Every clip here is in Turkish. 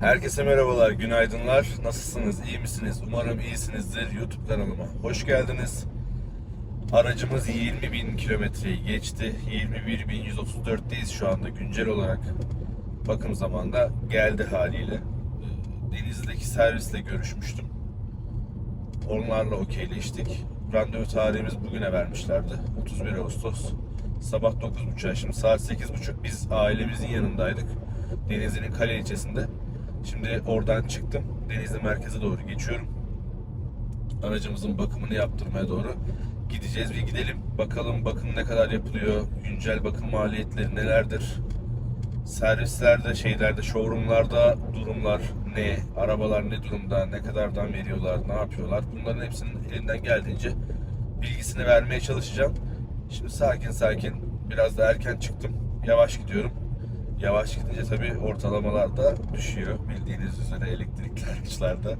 Herkese merhabalar, günaydınlar. Nasılsınız, iyi misiniz? Umarım iyisinizdir. YouTube kanalıma hoş geldiniz. Aracımız 20 bin kilometreyi geçti. 21.134'teyiz şu anda güncel olarak. Bakım zamanında geldi haliyle. Ee, Denizli'deki servisle görüşmüştüm. Onlarla okeyleştik. Randevu tarihimiz bugüne vermişlerdi. 31 Ağustos. Sabah 9.30'a şimdi saat 8.30 biz ailemizin yanındaydık. Denizli'nin Kale ilçesinde. Şimdi oradan çıktım. Denizli merkeze doğru geçiyorum. Aracımızın bakımını yaptırmaya doğru gideceğiz ve gidelim. Bakalım bakım ne kadar yapılıyor, güncel bakım maliyetleri nelerdir? Servislerde, şeylerde, showroomlarda durumlar ne? Arabalar ne durumda? Ne kadardan veriyorlar? Ne yapıyorlar? Bunların hepsinin elimden geldiğince bilgisini vermeye çalışacağım. Şimdi sakin sakin biraz da erken çıktım. Yavaş gidiyorum. Yavaş gidince tabii ortalamalar da düşüyor. Bildiğiniz üzere elektrikli araçlarda.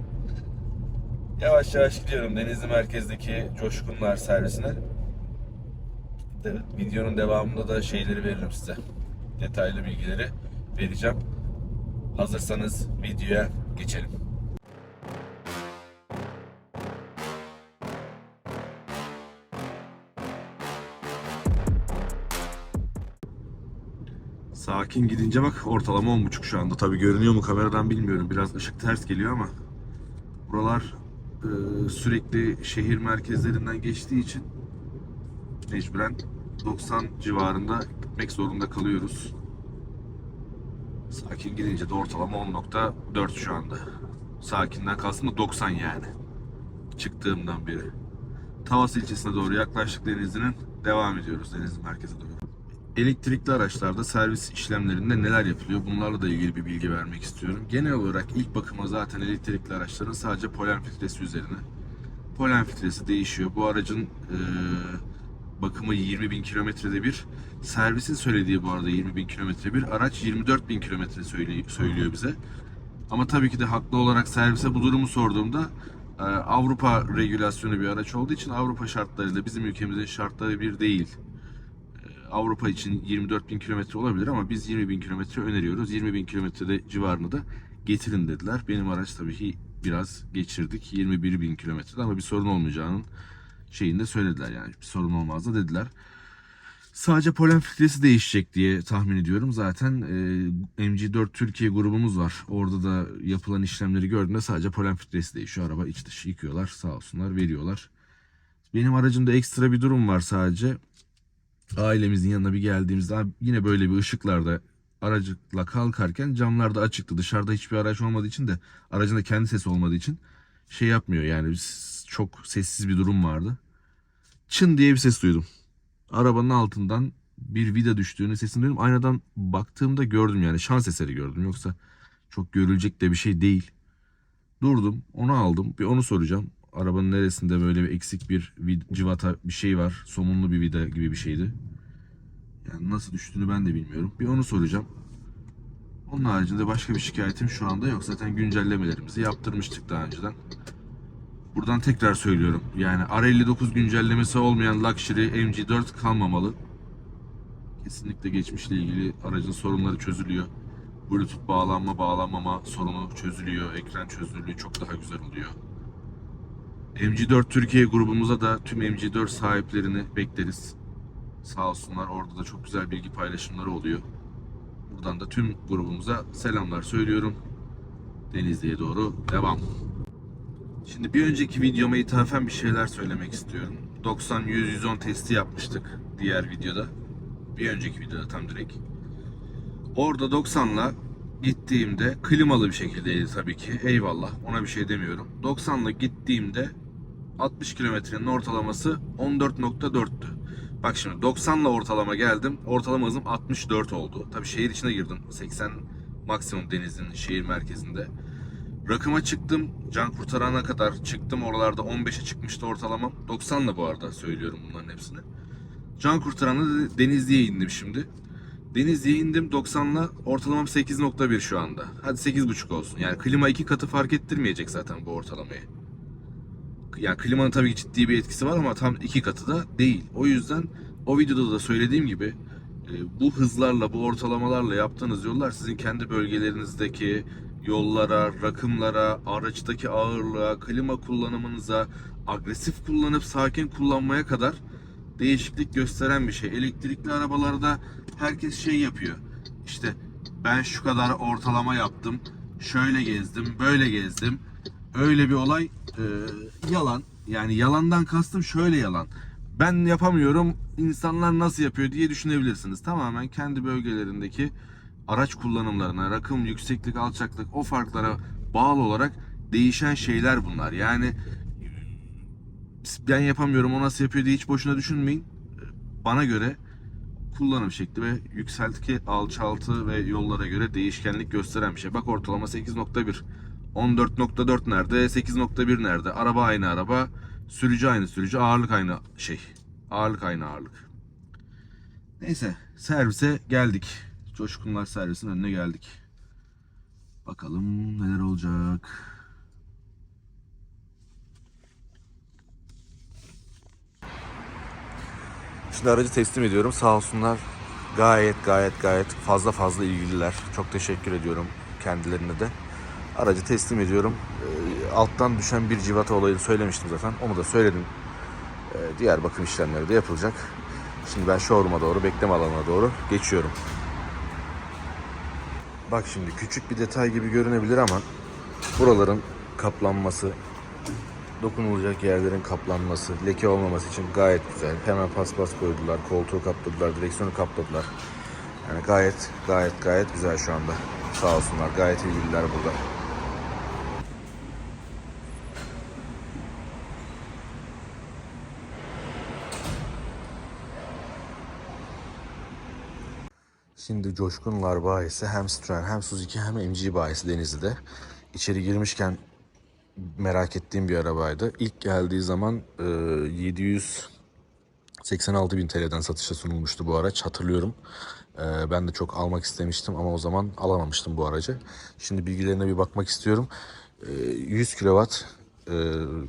Yavaş yavaş gidiyorum Denizli merkezdeki Coşkunlar servisine. De, videonun devamında da şeyleri veririm size. Detaylı bilgileri vereceğim. Hazırsanız videoya geçelim. Sakin gidince bak ortalama 10.5 şu anda. Tabi görünüyor mu kameradan bilmiyorum. Biraz ışık ters geliyor ama buralar e, sürekli şehir merkezlerinden geçtiği için mecburen 90 civarında gitmek zorunda kalıyoruz. Sakin gidince de ortalama 10.4 şu anda. Sakinden kalsın da 90 yani. Çıktığımdan beri. Tavas ilçesine doğru yaklaştık Denizli'nin. Devam ediyoruz Denizli merkeze doğru. Elektrikli araçlarda servis işlemlerinde neler yapılıyor? Bunlarla da ilgili bir bilgi vermek istiyorum. Genel olarak ilk bakıma zaten elektrikli araçların sadece polen filtresi üzerine. Polen filtresi değişiyor. Bu aracın e, bakımı 20 bin kilometrede bir. Servisin söylediği bu arada 20 bin kilometre bir. Araç 24 bin kilometre söylüyor bize. Ama tabii ki de haklı olarak servise bu durumu sorduğumda Avrupa regülasyonu bir araç olduğu için Avrupa şartlarıyla bizim ülkemizin şartları bir değil. Avrupa için 24 bin kilometre olabilir ama biz 20 bin kilometre öneriyoruz. 20 bin kilometrede civarını da getirin dediler. Benim araç tabii ki biraz geçirdik 21 bin kilometrede ama bir sorun olmayacağının şeyini de söylediler yani bir sorun olmaz da dediler. Sadece polen filtresi değişecek diye tahmin ediyorum. Zaten e, MG4 Türkiye grubumuz var. Orada da yapılan işlemleri gördüğümde sadece polen filtresi değişiyor. Araba iç dışı yıkıyorlar sağ olsunlar veriyorlar. Benim aracımda ekstra bir durum var sadece ailemizin yanına bir geldiğimizde yine böyle bir ışıklarda aracıkla kalkarken camlar da açıktı. Dışarıda hiçbir araç olmadığı için de aracın da kendi sesi olmadığı için şey yapmıyor yani çok sessiz bir durum vardı. Çın diye bir ses duydum. Arabanın altından bir vida düştüğünü sesini duydum. Aynadan baktığımda gördüm yani şans eseri gördüm. Yoksa çok görülecek de bir şey değil. Durdum onu aldım bir onu soracağım. Arabanın neresinde böyle bir eksik bir civata bir şey var. Somunlu bir vida gibi bir şeydi. Yani nasıl düştüğünü ben de bilmiyorum. Bir onu soracağım. Onun haricinde başka bir şikayetim şu anda yok. Zaten güncellemelerimizi yaptırmıştık daha önceden. Buradan tekrar söylüyorum. Yani R59 güncellemesi olmayan Luxury MG4 kalmamalı. Kesinlikle geçmişle ilgili aracın sorunları çözülüyor. Bluetooth bağlanma bağlanmama sorunu çözülüyor. Ekran çözünürlüğü çok daha güzel oluyor. MG4 Türkiye grubumuza da tüm MG4 sahiplerini bekleriz. Sağ olsunlar orada da çok güzel bilgi paylaşımları oluyor. Buradan da tüm grubumuza selamlar söylüyorum. Denizli'ye doğru devam. Şimdi bir önceki videoma ithafen bir şeyler söylemek istiyorum. 90-100-110 testi yapmıştık diğer videoda. Bir önceki videoda tam direkt. Orada 90'la gittiğimde klimalı bir şekildeydi tabii ki. Eyvallah ona bir şey demiyorum. 90'la gittiğimde 60 kilometrenin ortalaması 14.4'tü. Bak şimdi 90'la ortalama geldim. Ortalama hızım 64 oldu. Tabii şehir içine girdim. 80 maksimum denizin şehir merkezinde. Rakıma çıktım. Can kurtarana kadar çıktım. Oralarda 15'e çıkmıştı ortalamam. 90'la bu arada söylüyorum bunların hepsini. Can kurtarana Denizli'ye indim şimdi. Denizli'ye indim 90'la ortalamam 8.1 şu anda. Hadi 8.5 olsun. Yani klima iki katı fark ettirmeyecek zaten bu ortalamayı. Yani klimanın tabii ki ciddi bir etkisi var ama tam iki katı da değil. O yüzden o videoda da söylediğim gibi e, bu hızlarla, bu ortalamalarla yaptığınız yollar sizin kendi bölgelerinizdeki yollara, rakımlara, araçtaki ağırlığa, klima kullanımınıza, agresif kullanıp sakin kullanmaya kadar değişiklik gösteren bir şey. Elektrikli arabalarda herkes şey yapıyor. İşte ben şu kadar ortalama yaptım, şöyle gezdim, böyle gezdim. Öyle bir olay e, yalan. Yani yalandan kastım şöyle yalan. Ben yapamıyorum, insanlar nasıl yapıyor diye düşünebilirsiniz. Tamamen kendi bölgelerindeki araç kullanımlarına, rakım, yükseklik, alçaklık o farklara bağlı olarak değişen şeyler bunlar. Yani ben yapamıyorum o nasıl yapıyor diye hiç boşuna düşünmeyin. Bana göre kullanım şekli ve yükseltki, alçaltı ve yollara göre değişkenlik gösteren bir şey. Bak ortalama 8.1. 14.4 nerede? 8.1 nerede? Araba aynı araba. Sürücü aynı sürücü. Ağırlık aynı şey. Ağırlık aynı ağırlık. Neyse servise geldik. Coşkunlar servisinin önüne geldik. Bakalım neler olacak. Şimdi aracı teslim ediyorum. Sağ olsunlar gayet gayet gayet fazla fazla ilgililer. Çok teşekkür ediyorum kendilerine de. Aracı teslim ediyorum. Ee, Alttan düşen bir civata olayını söylemiştim zaten. Onu da söyledim. Ee, Diğer bakım işlemleri de yapılacak. Şimdi ben showroom'a doğru, bekleme alanına doğru geçiyorum. Bak şimdi küçük bir detay gibi görünebilir ama buraların kaplanması, dokunulacak yerlerin kaplanması, leke olmaması için gayet güzel. Hemen paspas koydular, koltuğu kapladılar, direksiyonu kapladılar. Yani gayet gayet gayet güzel şu anda. Sağ olsunlar gayet ilgililer burada. Şimdi Coşkunlar bayisi hem Citroen hem Suzuki hem MG bayisi Denizli'de. İçeri girmişken merak ettiğim bir arabaydı. İlk geldiği zaman e, 786 bin TL'den satışa sunulmuştu bu araç hatırlıyorum. E, ben de çok almak istemiştim ama o zaman alamamıştım bu aracı. Şimdi bilgilerine bir bakmak istiyorum. E, 100 kW e,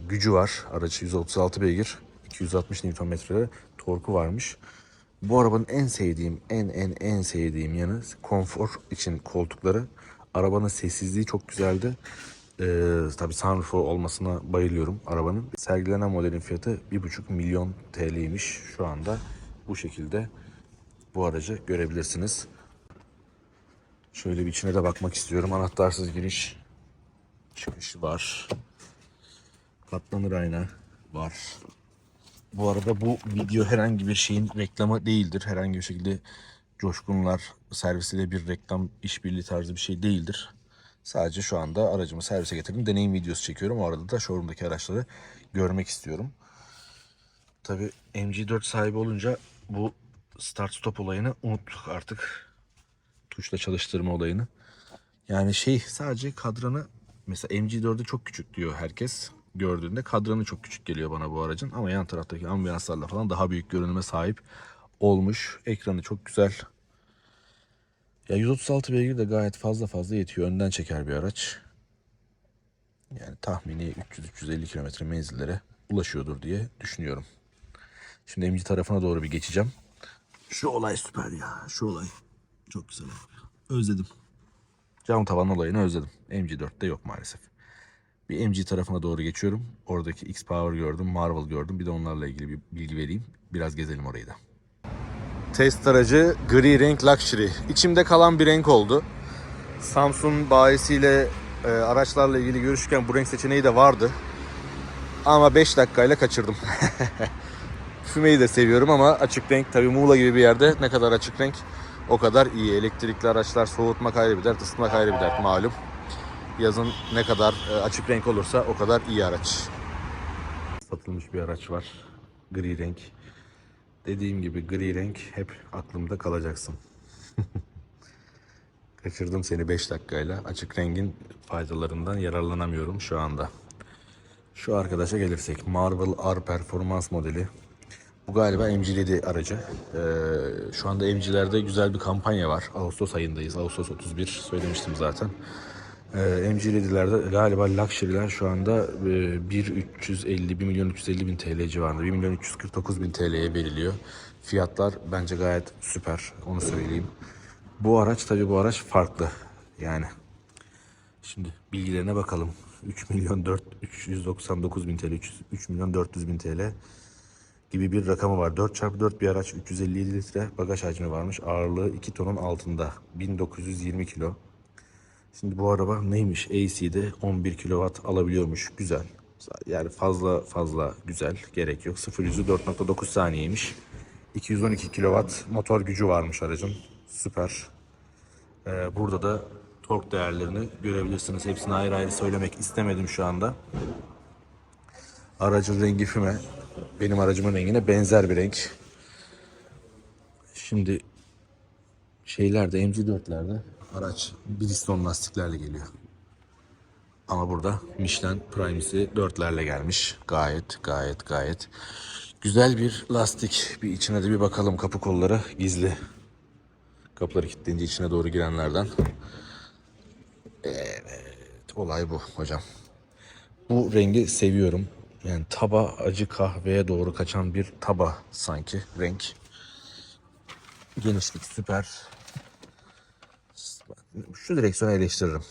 gücü var. Aracı 136 beygir, 260 Nm torku varmış. Bu arabanın en sevdiğim, en en en sevdiğim yanı konfor için koltukları. Arabanın sessizliği çok güzeldi. Ee, tabii sunroof olmasına bayılıyorum arabanın. Sergilenen modelin fiyatı 1,5 milyon TL'ymiş şu anda. Bu şekilde bu aracı görebilirsiniz. Şöyle bir içine de bakmak istiyorum. Anahtarsız giriş çıkışı var. Katlanır ayna var. Bu arada bu video herhangi bir şeyin reklamı değildir. Herhangi bir şekilde Coşkunlar servisiyle bir reklam işbirliği tarzı bir şey değildir. Sadece şu anda aracımı servise getirdim. Deneyim videosu çekiyorum. O arada da showroom'daki araçları görmek istiyorum. Tabi MG4 sahibi olunca bu start stop olayını unuttuk artık. Tuşla çalıştırma olayını. Yani şey sadece kadranı mesela MG4'ü çok küçük diyor herkes gördüğünde. Kadranı çok küçük geliyor bana bu aracın ama yan taraftaki ambiyanslarla falan daha büyük görünüme sahip olmuş. Ekranı çok güzel. Ya 136 beygir de gayet fazla fazla yetiyor. Önden çeker bir araç. Yani tahmini 300-350 kilometre menzillere ulaşıyordur diye düşünüyorum. Şimdi MG tarafına doğru bir geçeceğim. Şu olay süper ya. Şu olay. Çok güzel. Özledim. Cam tavan olayını özledim. MG4'te yok maalesef. Bir MG tarafına doğru geçiyorum. Oradaki X-Power gördüm, Marvel gördüm. Bir de onlarla ilgili bir bilgi vereyim. Biraz gezelim orayı da. Test aracı gri renk luxury. İçimde kalan bir renk oldu. Samsung bayisiyle e, araçlarla ilgili görüşürken bu renk seçeneği de vardı. Ama 5 dakikayla kaçırdım. Fümeyi de seviyorum ama açık renk tabi Muğla gibi bir yerde ne kadar açık renk o kadar iyi. Elektrikli araçlar soğutmak ayrı bir dert, ısıtmak ayrı bir dert malum. Yazın ne kadar e, açık renk olursa o kadar iyi araç. Satılmış bir araç var. Gri renk. Dediğim gibi gri renk hep aklımda kalacaksın. Kaçırdım seni 5 dakikayla. Açık rengin faydalarından yararlanamıyorum şu anda. Şu arkadaşa gelirsek. Marvel R Performance modeli. Bu galiba MG7 aracı. Ee, şu anda MG'lerde güzel bir kampanya var. Ağustos ayındayız. Ağustos 31 söylemiştim zaten. Ee, MG7'lerde galiba Luxury'ler şu anda e, 1 350 1 milyon 350 bin TL civarında. 1 milyon 349 bin TL'ye veriliyor. Fiyatlar bence gayet süper. Onu söyleyeyim. Bu araç tabii bu araç farklı. Yani Şimdi bilgilerine bakalım. 3 milyon 4 399 bin TL, 3, 3 milyon 400 bin TL gibi bir rakamı var. 4x4 bir araç 357 litre bagaj hacmi varmış. Ağırlığı 2 tonun altında. 1920 kilo. Şimdi bu araba neymiş? AC'de 11 kW alabiliyormuş. Güzel. Yani fazla fazla güzel. Gerek yok. 0 yüzü 4.9 saniyeymiş. 212 kW motor gücü varmış aracın. Süper. Ee, burada da tork değerlerini görebilirsiniz. Hepsini ayrı ayrı söylemek istemedim şu anda. Aracın rengi füme. Benim aracımın rengine benzer bir renk. Şimdi şeylerde MG4'lerde araç Bridgestone lastiklerle geliyor. Ama burada Michelin Prime'si 4'lerle gelmiş. Gayet gayet gayet güzel bir lastik. Bir içine de bir bakalım kapı kolları gizli. Kapıları kilitleyince içine doğru girenlerden. Evet olay bu hocam. Bu rengi seviyorum. Yani taba acı kahveye doğru kaçan bir taba sanki renk. Genişlik süper. Şu direksiyonu eleştiririm.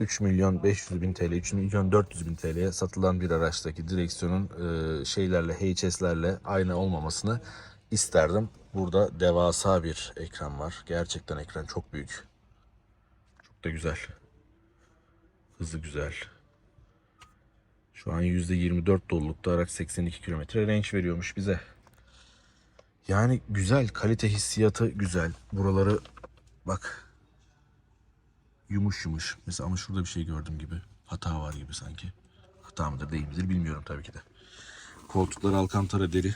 3 milyon 500 bin TL, 3 milyon 400 bin TL'ye satılan bir araçtaki direksiyonun e, şeylerle, HS'lerle aynı olmamasını isterdim. Burada devasa bir ekran var. Gerçekten ekran çok büyük. Çok da güzel. Hızı güzel. Şu an %24 dolulukta araç 82 kilometre range veriyormuş bize. Yani güzel, kalite hissiyatı güzel. Buraları bak yumuş yumuş. Mesela ama şurada bir şey gördüm gibi. Hata var gibi sanki. Hata mıdır değil midir bilmiyorum tabii ki de. Koltuklar alkantara deri.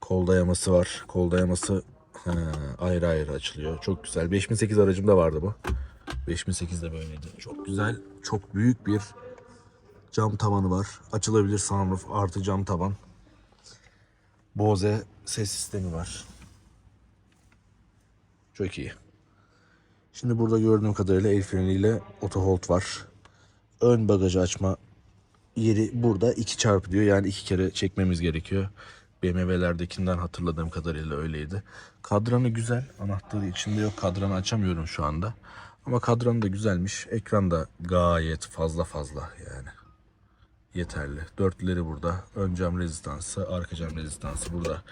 Kol dayaması var. Kol dayaması ha, ayrı ayrı açılıyor. Çok güzel. 5008 aracımda vardı bu. 5008 de böyleydi. Çok güzel. Çok büyük bir cam tavanı var. Açılabilir sunroof artı cam tavan. Bose ses sistemi var. Çok iyi. Şimdi burada gördüğüm kadarıyla el freniyle auto hold var. Ön bagajı açma yeri burada iki çarpı diyor. Yani iki kere çekmemiz gerekiyor. BMW'lerdekinden hatırladığım kadarıyla öyleydi. Kadranı güzel. Anahtarı içinde yok. Kadranı açamıyorum şu anda. Ama kadranı da güzelmiş. Ekran da gayet fazla fazla yani. Yeterli. Dörtleri burada. Ön cam rezistansı, arka cam rezistansı burada.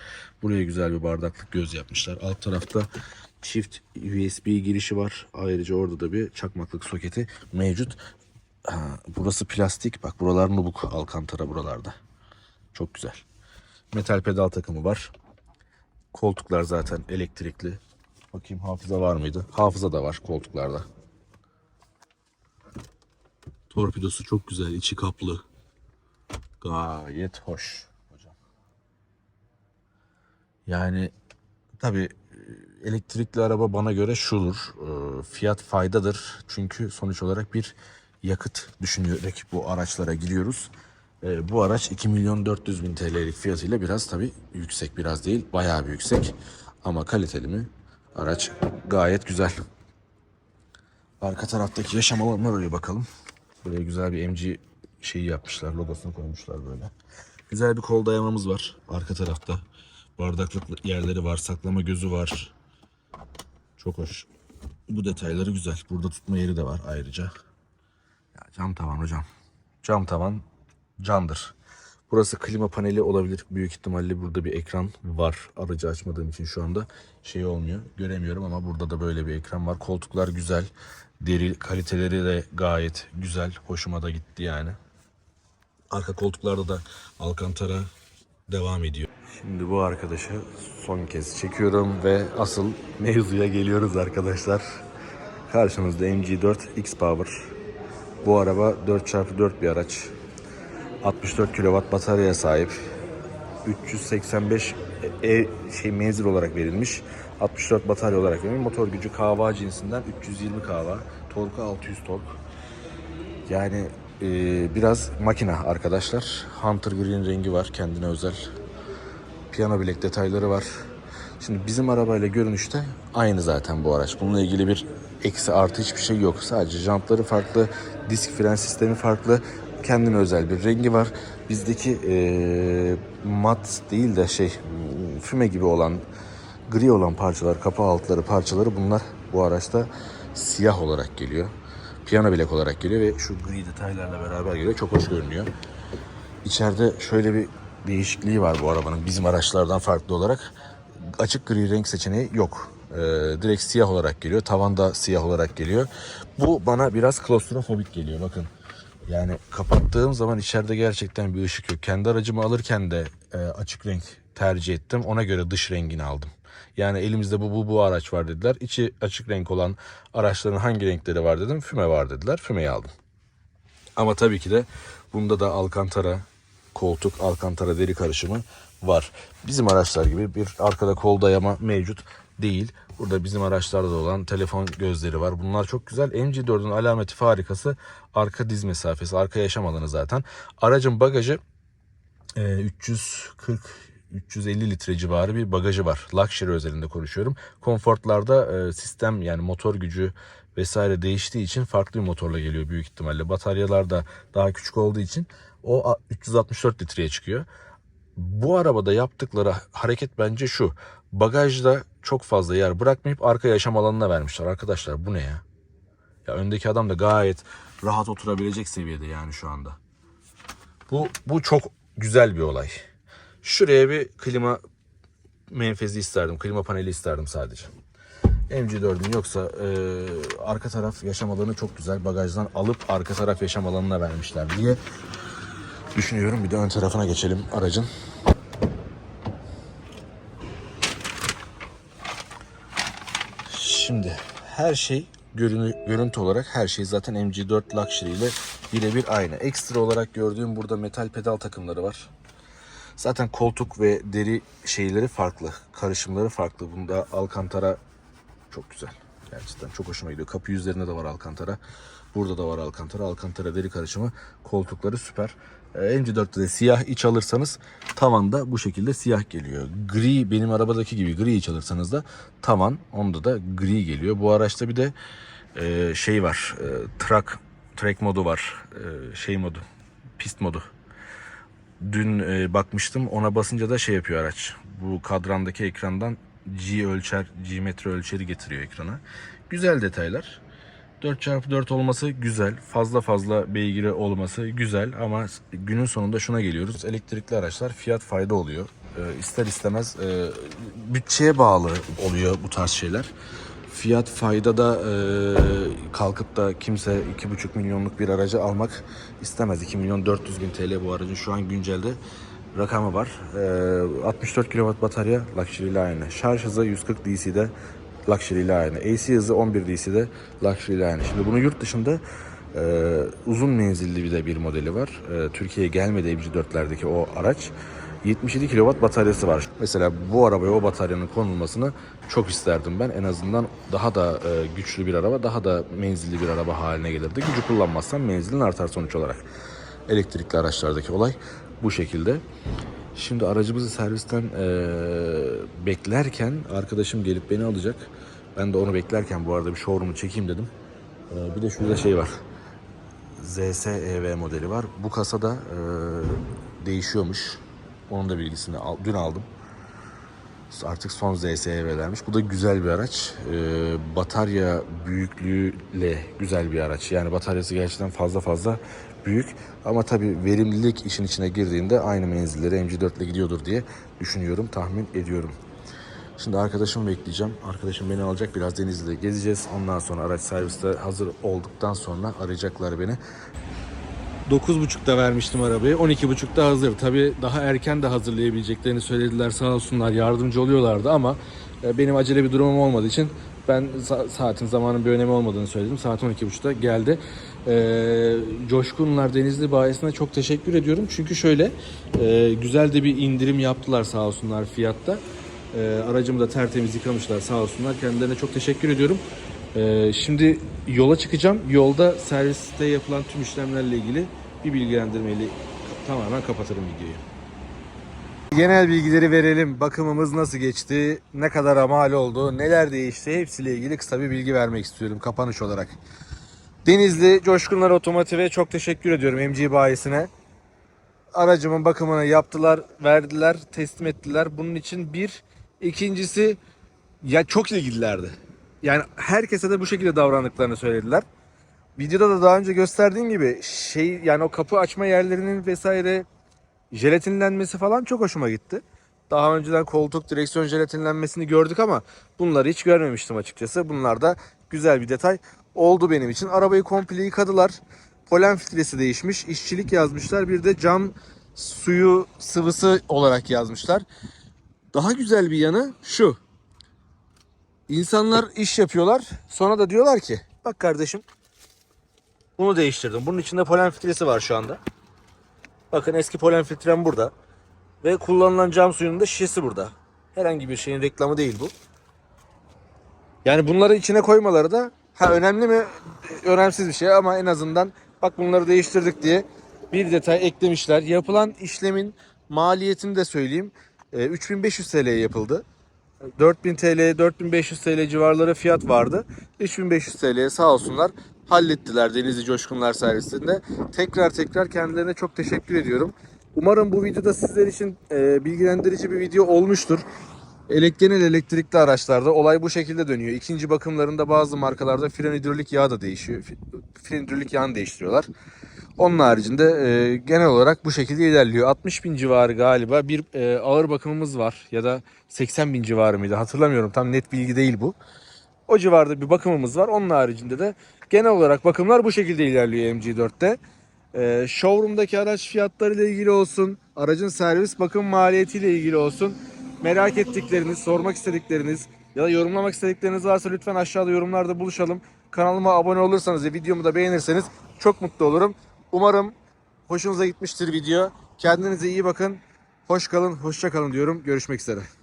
Buraya güzel bir bardaklık göz yapmışlar. Alt tarafta çift USB girişi var. Ayrıca orada da bir çakmaklık soketi mevcut. Ha, burası plastik. Bak buralar nubuk alkantara buralarda. Çok güzel. Metal pedal takımı var. Koltuklar zaten elektrikli. Bakayım hafıza var mıydı? Hafıza da var koltuklarda. Torpidosu çok güzel. içi kaplı. Gayet hoş hocam. Yani tabi elektrikli araba bana göre şudur. e, Fiyat faydadır. Çünkü sonuç olarak bir yakıt düşünerek bu araçlara giriyoruz. E, Bu araç 2 milyon 400 bin TL'lik fiyatıyla biraz tabi yüksek biraz değil. Bayağı bir yüksek. Ama kaliteli mi? Araç gayet güzel. Arka taraftaki yaşam alanına bir bakalım. Buraya güzel bir MG şeyi yapmışlar. Logosunu koymuşlar böyle. Güzel bir kol dayamamız var arka tarafta. Bardaklık yerleri var. Saklama gözü var. Çok hoş. Bu detayları güzel. Burada tutma yeri de var ayrıca. Ya cam tavan hocam. Cam tavan candır. Burası klima paneli olabilir. Büyük ihtimalle burada bir ekran var. Aracı açmadığım için şu anda şey olmuyor. Göremiyorum ama burada da böyle bir ekran var. Koltuklar güzel. Deri kaliteleri de gayet güzel. Hoşuma da gitti yani. Arka koltuklarda da Alcantara devam ediyor. Şimdi bu arkadaşı son kez çekiyorum ve asıl mevzuya geliyoruz arkadaşlar. Karşımızda MG4 X-Power. Bu araba 4x4 bir araç. 64 kW bataryaya sahip. 385 e, şey menzil olarak verilmiş. 64 batarya olarak verilmiş. Motor gücü KVA cinsinden 320 KVA. Torku 600 tork. Yani e, biraz makina arkadaşlar. Hunter Green rengi var kendine özel. Piyano bilek detayları var. Şimdi bizim arabayla görünüşte aynı zaten bu araç. Bununla ilgili bir eksi artı hiçbir şey yok. Sadece jantları farklı, disk fren sistemi farklı. Kendine özel bir rengi var. Bizdeki e, mat değil de şey füme gibi olan gri olan parçalar, kapı altları parçaları bunlar bu araçta siyah olarak geliyor. Piyano bilek olarak geliyor ve şu gri detaylarla beraber geliyor. Çok hoş görünüyor. İçeride şöyle bir değişikliği var bu arabanın bizim araçlardan farklı olarak. Açık gri renk seçeneği yok. Ee, direkt siyah olarak geliyor. Tavanda siyah olarak geliyor. Bu bana biraz klostrofobik geliyor bakın. Yani kapattığım zaman içeride gerçekten bir ışık yok. Kendi aracımı alırken de e, açık renk tercih ettim. Ona göre dış rengini aldım. Yani elimizde bu bu bu araç var dediler. İçi açık renk olan araçların hangi renkleri var dedim. Füme var dediler. Fümeyi aldım. Ama tabii ki de bunda da alkantara koltuk, alkantara deri karışımı var. Bizim araçlar gibi bir arkada kol dayama mevcut değil. Burada bizim araçlarda da olan telefon gözleri var. Bunlar çok güzel. MG4'ün alameti farikası arka diz mesafesi, arka yaşam alanı zaten. Aracın bagajı e, 340 350 litre civarı bir bagajı var. Luxury özelinde konuşuyorum. Konfortlarda e, sistem yani motor gücü vesaire değiştiği için farklı bir motorla geliyor büyük ihtimalle. Bataryalar da daha küçük olduğu için o a- 364 litreye çıkıyor. Bu arabada yaptıkları hareket bence şu. Bagajda çok fazla yer bırakmayıp arka yaşam alanına vermişler. Arkadaşlar bu ne ya? Ya öndeki adam da gayet rahat oturabilecek seviyede yani şu anda. Bu bu çok güzel bir olay. Şuraya bir klima menfezi isterdim. Klima paneli isterdim sadece. MG4'ün yoksa e, arka taraf yaşam alanı çok güzel. Bagajdan alıp arka taraf yaşam alanına vermişler diye düşünüyorum. Bir de ön tarafına geçelim aracın. Şimdi her şey görünü, görüntü olarak her şey zaten MG4 Luxury ile birebir aynı. Ekstra olarak gördüğüm burada metal pedal takımları var. Zaten koltuk ve deri şeyleri farklı. Karışımları farklı. Bunda Alcantara çok güzel. Gerçekten çok hoşuma gidiyor. Kapı yüzlerinde de var Alcantara. Burada da var Alcantara. Alcantara deri karışımı. Koltukları süper. Ee, MG4'te de siyah iç alırsanız tavanda bu şekilde siyah geliyor. Gri benim arabadaki gibi gri iç alırsanız da tavan onda da gri geliyor. Bu araçta bir de e, şey var. E, track track modu var. E, şey modu. Pist modu. Dün e, bakmıştım ona basınca da şey yapıyor araç. Bu kadrandaki ekrandan G ölçer, G metre ölçeri getiriyor ekrana. Güzel detaylar. 4x4 olması güzel. Fazla fazla beygiri olması güzel ama günün sonunda şuna geliyoruz. Elektrikli araçlar fiyat fayda oluyor. E, ister istemez e, bütçeye bağlı oluyor bu tarz şeyler. Fiyat fayda da e, kalkıp da kimse 2,5 milyonluk bir aracı almak istemez. 2 milyon 400 bin TL bu aracın şu an güncelde rakamı var. E, 64 kW batarya Luxury ile aynı. Şarj hızı 140 DC'de Luxury ile aynı. AC hızı 11 DC'de Luxury ile aynı. Şimdi bunu yurt dışında e, uzun menzilli bir de bir modeli var. E, Türkiye'ye gelmedi MG4'lerdeki o araç. 77 kW bataryası var. Mesela bu arabaya o bataryanın konulmasını çok isterdim ben. En azından daha da e, güçlü bir araba, daha da menzilli bir araba haline gelirdi. Gücü kullanmazsam menzilin artar sonuç olarak. Elektrikli araçlardaki olay bu şekilde. Şimdi aracımızı servisten e, beklerken arkadaşım gelip beni alacak. Ben de onu beklerken bu arada bir showroom'u çekeyim dedim. E, bir de şurada şey var. ZS EV modeli var. Bu kasada e, değişiyormuş. Onun da bilgisini al- dün aldım. Artık son ZS EV'lermiş. Bu da güzel bir araç. E, batarya büyüklüğüyle güzel bir araç. Yani bataryası gerçekten fazla fazla büyük. Ama tabii verimlilik işin içine girdiğinde aynı menzilleri MG4 ile gidiyordur diye düşünüyorum, tahmin ediyorum. Şimdi arkadaşımı bekleyeceğim. Arkadaşım beni alacak. Biraz Denizli'de gezeceğiz. Ondan sonra araç serviste hazır olduktan sonra arayacaklar beni. 9.30'da vermiştim arabayı. 12.30'da hazır. Tabii daha erken de hazırlayabileceklerini söylediler sağ olsunlar. Yardımcı oluyorlardı ama benim acele bir durumum olmadığı için ben sa- saatin zamanın bir önemi olmadığını söyledim. Saat 12.30'da geldi. Ee, Coşkunlar Denizli bayisine çok teşekkür ediyorum. Çünkü şöyle e, güzel de bir indirim yaptılar sağ olsunlar fiyatta. Ee, aracımı da tertemiz yıkamışlar sağ olsunlar. Kendilerine çok teşekkür ediyorum. Ee, şimdi yola çıkacağım. Yolda serviste yapılan tüm işlemlerle ilgili bir bilgilendirmeyle tamamen kapatırım videoyu. Genel bilgileri verelim. Bakımımız nasıl geçti? Ne kadar mal oldu? Neler değişti? Hepsiyle ilgili kısa bir bilgi vermek istiyorum kapanış olarak. Denizli Coşkunlar Otomotiv'e çok teşekkür ediyorum MG bayisine. Aracımın bakımını yaptılar, verdiler, teslim ettiler. Bunun için bir. ikincisi ya çok ilgililerdi. yani herkese de bu şekilde davrandıklarını söylediler. Videoda da daha önce gösterdiğim gibi şey yani o kapı açma yerlerinin vesaire jelatinlenmesi falan çok hoşuma gitti. Daha önceden koltuk direksiyon jelatinlenmesini gördük ama bunları hiç görmemiştim açıkçası. Bunlar da güzel bir detay oldu benim için. Arabayı komple yıkadılar. Polen filtresi değişmiş. işçilik yazmışlar. Bir de cam suyu sıvısı olarak yazmışlar. Daha güzel bir yanı şu. İnsanlar iş yapıyorlar. Sonra da diyorlar ki bak kardeşim bunu değiştirdim. Bunun içinde polen filtresi var şu anda. Bakın eski polen filtrem burada. Ve kullanılan cam suyunun da şişesi burada. Herhangi bir şeyin reklamı değil bu. Yani bunları içine koymaları da ha önemli mi? Önemsiz bir şey ama en azından bak bunları değiştirdik diye bir detay eklemişler. Yapılan işlemin maliyetini de söyleyeyim. Ee, 3500 TL'ye yapıldı. 4000 TL, 4500 TL civarları fiyat vardı. 3500 TL'ye sağ olsunlar hallettiler Denizli Coşkunlar servisinde. Tekrar tekrar kendilerine çok teşekkür ediyorum. Umarım bu videoda sizler için e, bilgilendirici bir video olmuştur. Elek, genel elektrikli araçlarda olay bu şekilde dönüyor. İkinci bakımlarında bazı markalarda fren hidrolik yağ da değişiyor. Fren hidrolik yağını değiştiriyorlar. Onun haricinde e, genel olarak bu şekilde ilerliyor. 60 bin civarı galiba bir e, ağır bakımımız var. Ya da 80 bin civarı mıydı hatırlamıyorum. Tam net bilgi değil bu. O civarda bir bakımımız var. Onun haricinde de genel olarak bakımlar bu şekilde ilerliyor MG4'te. Ee, showroom'daki araç fiyatları ile ilgili olsun, aracın servis bakım maliyeti ile ilgili olsun. Merak ettikleriniz, sormak istedikleriniz ya da yorumlamak istedikleriniz varsa lütfen aşağıda yorumlarda buluşalım. Kanalıma abone olursanız ve videomu da beğenirseniz çok mutlu olurum. Umarım hoşunuza gitmiştir video. Kendinize iyi bakın. Hoş kalın, hoşça kalın diyorum. Görüşmek üzere.